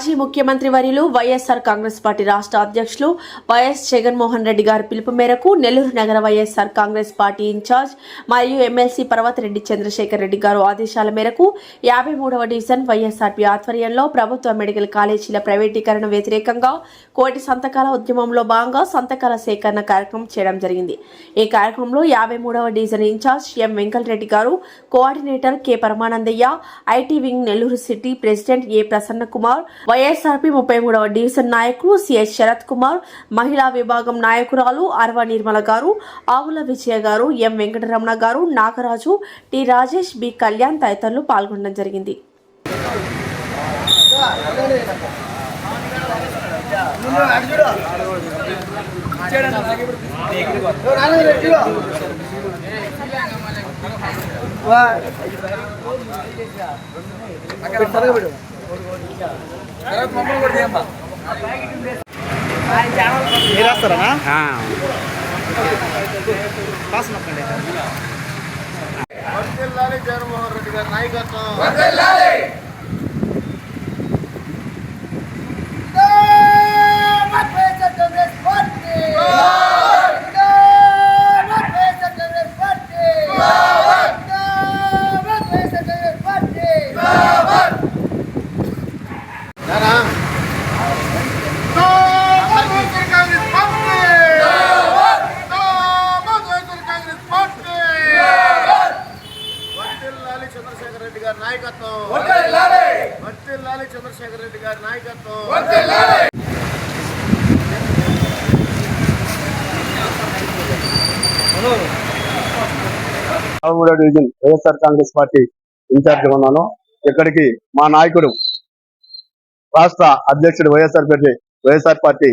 మాజీ ముఖ్యమంత్రి వర్యులు వైఎస్ఆర్ కాంగ్రెస్ పార్టీ రాష్ట్ర అధ్యక్షులు వైఎస్ జగన్మోహన్ రెడ్డి గారి పిలుపు మేరకు నెల్లూరు నగర YSR Congress party in charge మరియు ఎమ్మెల్సీ పర్వతరెడ్డి చంద్రశేఖర్ రెడ్డి గారు ఆదేశాల మేరకు యాభై మూడవ డివిజన్ వైఎస్ఆర్పీ ఆధ్వర్యంలో ప్రభుత్వ మెడికల్ కాలేజీల ప్రైవేటీకరణ వ్యతిరేకంగా కోటి సంతకాల ఉద్యమంలో భాగంగా సంతకాల సేకరణ కార్యక్రమం చేయడం జరిగింది. ఈ కార్యక్రమంలో యాభై మూడవ డివిజన్ ఇన్ఛార్జ్ ఎం వెంకటరెడ్డి గారు coordinator K Paramanandayya IT wing Nellore city president A Prasanna Kumar YSRP ముప్పై మూడవ డివిజన్ నాయకులు సిఎస్ శరత్ కుమార్ మహిళా విభాగం నాయకురాలు అరవ నిర్మల గారు ఆవుల విజయ గారు ఎం వెంకటరమణ గారు నాగరాజు టి రాజేష్ బి కళ్యాణ్ తదితరులు పాల్గొనడం జరిగింది మీరు వస్తారా పాస్ నొక్కండి. వర్ధిల్లాలి జగన్మోహన్ రెడ్డి గారి నాయకత్వం నానా? YSR Congress party! YSR Congress party! వర్ధిల్లాలి చంద్రశేఖర్ రెడ్డి గారి నాయకత్వం వర్ధిల్లాలి రెడ్డి గారి నాయకత్వం. Division YSR Congress party in charge ఉన్నాను. ఇక్కడికి మా నాయకుడు రాష్ట్ర అధ్యక్షుడు YSR party YSR party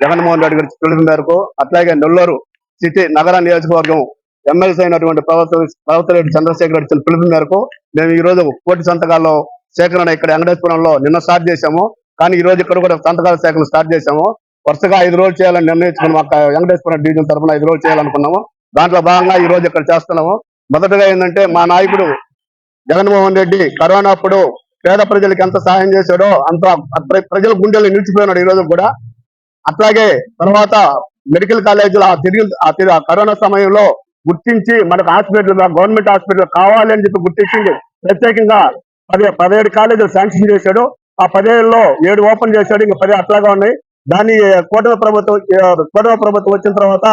Jaganmohan Reddy గారి పిలుపు మేరకు అట్లాగే నెల్లూరు సిటీ నగర నియోజకవర్గం ఎమ్మెల్సీ అయినటువంటి ప్రభుత్వ ప్రభుత్వ చంద్రశేఖర్ రెడ్డి పిలుపు మేరకు మేము ఈ రోజు కోటి సంతకాల్లో సేకరణ ఇక్కడ వెంకటేశ్వరంలో నిన్న స్టార్ట్ చేశాము. కానీ ఈ రోజు ఇక్కడ కూడా సంతకాల సేకరణ స్టార్ట్ చేశాము. వరుసగా ఐదు రోజులు చేయాలని నిర్ణయించుకుని మాకు వెంకటేశ్వరం డివిజన్ తరఫున ఐదు రోజులు చేయాలనుకున్నాము. దాంట్లో భాగంగా ఈ రోజు ఇక్కడ చేస్తున్నాము. మొదటగా ఏంటంటే మా నాయకుడు జగన్మోహన్ రెడ్డి కరోనా అప్పుడు పేద ప్రజలకు ఎంత సహాయం చేశాడో అంత ప్రజల గుండెలు నిలిచిపోయినాడు ఈ రోజు కూడా. అట్లాగే తర్వాత మెడికల్ కాలేజీలో ఆ తిరిగి ఆ కరోనా సమయంలో గుర్తించి మనకు హాస్పిటల్ గవర్నమెంట్ హాస్పిటల్ కావాలి అని చెప్పి గుర్తించింది. ప్రత్యేకంగా పదే పదిహేడు కాలేజీలు శాంక్షన్ చేశాడు. ఆ పదేళ్ళలో ఏడు ఓపెన్ చేశాడు ఇంకా పది అట్లాగా ఉన్నాయి. దాన్ని కూటమి ప్రభుత్వం కూటమి ప్రభుత్వం వచ్చిన తర్వాత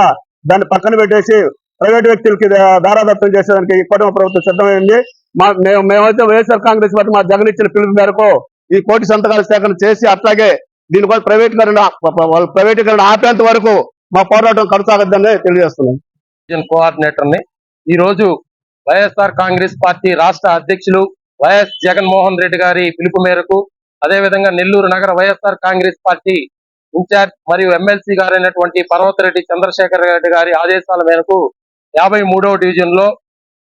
దాన్ని పక్కన పెట్టేసి ప్రైవేట్ వ్యక్తులకి దారాదత్తం చేసేదానికి ఈ కూటమి ప్రభుత్వం సిద్ధమైంది. మా మేము మేమైతే వైఎస్ఆర్ కాంగ్రెస్ పార్టీ మా జగన్ ఇచ్చిన పిలుపు మేరకు ఈ కోటి సంతకాల సేకరణ చేసి అట్లాగే దీనికోసం ప్రైవేటీకరణ వాళ్ళ ప్రైవేటీకరణ ఆపేంత వరకు మా పోరాటం కొనసాగద్దని తెలియజేస్తున్నాం. కోఆర్డినేటర్ని కోఆర్డినేటర్ని ఈ రోజు వైఎస్ఆర్ కాంగ్రెస్ పార్టీ రాష్ట్ర అధ్యక్షులు వైఎస్ జగన్మోహన్ రెడ్డి గారి పిలుపు మేరకు అదేవిధంగా నెల్లూరు నగర YSR Congress party in charge మరియు ఎమ్మెల్సీ గారైనటువంటి పర్వతరెడ్డి చంద్రశేఖర్ రెడ్డి గారి ఆదేశాల మేరకు యాభై మూడవ డివిజన్లో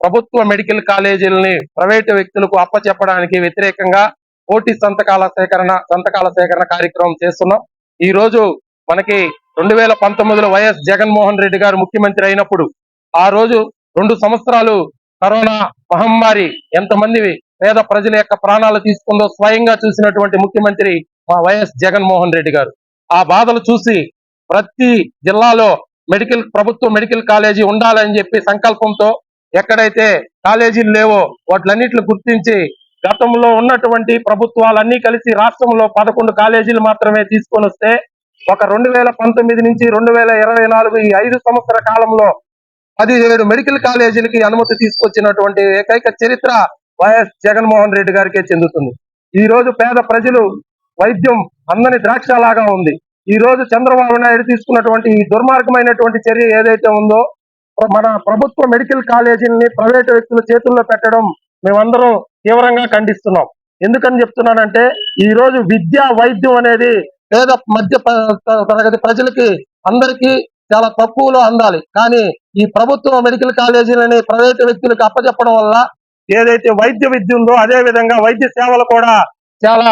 ప్రభుత్వ మెడికల్ కాలేజీలని ప్రైవేటు వ్యక్తులకు అప్పచెప్పడానికి వ్యతిరేకంగా కోటి సంతకాల సేకరణ సంతకాల సేకరణ కార్యక్రమం చేస్తున్నాం. ఈ రోజు మనకి రెండు వేల పంతొమ్మిదిలో వైఎస్ జగన్మోహన్ రెడ్డి గారు ముఖ్యమంత్రి అయినప్పుడు ఆ రోజు రెండు సంవత్సరాలు కరోనా మహమ్మారి ఎంతమంది పేద ప్రజల యొక్క ప్రాణాలు తీసుకుందో స్వయంగా చూసినటువంటి ముఖ్యమంత్రి మా వైఎస్ జగన్మోహన్ రెడ్డి గారు. ఆ బాధలు చూసి ప్రతి జిల్లాలో మెడికల్ ప్రభుత్వ మెడికల్ కాలేజీ ఉండాలని చెప్పి సంకల్పంతో ఎక్కడైతే కాలేజీలు లేవో వాటిలన్నింటిని గుర్తించి గతంలో ఉన్నటువంటి ప్రభుత్వాలన్నీ కలిసి రాష్ట్రంలో పదకొండు కాలేజీలు మాత్రమే తీసుకొని వస్తే ఒక రెండు వేల పంతొమ్మిది నుంచి రెండు వేల ఇరవై నాలుగు ఈ ఐదు సంవత్సర కాలంలో పదిహేడు మెడికల్ కాలేజీలకి అనుమతి తీసుకొచ్చినటువంటి ఏకైక చరిత్ర వైఎస్ జగన్మోహన్ రెడ్డి గారికే చెందుతుంది. ఈ రోజు పేద ప్రజలు వైద్యం అందని ద్రాక్షలాగా ఉంది. ఈ రోజు చంద్రబాబు నాయుడు తీసుకున్నటువంటి ఈ దుర్మార్గమైనటువంటి చర్య ఏదైతే ఉందో మన ప్రభుత్వ మెడికల్ కాలేజీని ప్రైవేటు వ్యక్తుల చేతుల్లో పెట్టడం మేమందరం తీవ్రంగా ఖండిస్తున్నాం. ఎందుకని చెప్తున్నానంటే ఈ రోజు విద్య వైద్యం అనేది పేద మధ్య తరగతి ప్రజలకి అందరికీ చాలా తక్కువలో అందాలి. కానీ ఈ ప్రభుత్వ మెడికల్ కాలేజీలని ప్రైవేటు వ్యక్తులకు అప్పచెప్పడం వల్ల ఏదైతే వైద్య విద్య ఉందో అదే విధంగా వైద్య సేవలు కూడా చాలా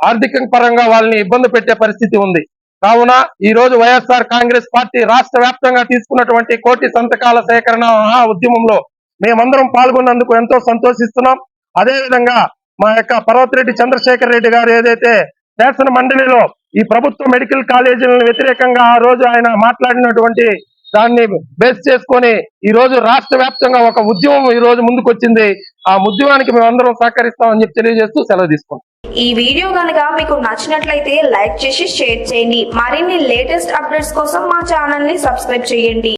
ఆర్థిక పరంగా వాళ్ళని ఇబ్బంది పెట్టే పరిస్థితి ఉంది. కావున ఈ రోజు వైఎస్ఆర్ కాంగ్రెస్ పార్టీ రాష్ట్ర వ్యాప్తంగా తీసుకున్నటువంటి కోటి సంతకాల సేకరణ మహా ఉద్యమంలో మేమందరం పాల్గొన్నందుకు ఎంతో సంతోషిస్తున్నాం. అదే విధంగా మా యొక్క పర్వతిరెడ్డి చంద్రశేఖర్ రెడ్డి గారు ఏదైతే శాసన మండలిలో ఈ ప్రభుత్వ మెడికల్ కాలేజీలను వ్యతిరేకంగా ఆ రోజు ఆయన మాట్లాడినటువంటి దాన్ని బేస్ చేసుకొని ఈ రోజు రాష్ట్ర వ్యాప్తంగా ఒక ఉద్యమం ఈ రోజు ముందుకొచ్చింది. ఆ ఉద్యమానికి మేమందరం సహకరిస్తామని చెప్పి తెలియజేస్తూ సెలవు తీసుకున్నాం. ఈ వీడియో గనక మీకు నచ్చినట్లయితే లైక్ చేసి షేర్ చేయండి. మరిన్ని లేటెస్ట్ అప్డేట్స్ కోసం మా ఛానల్ని సబ్స్క్రైబ్ చేయండి.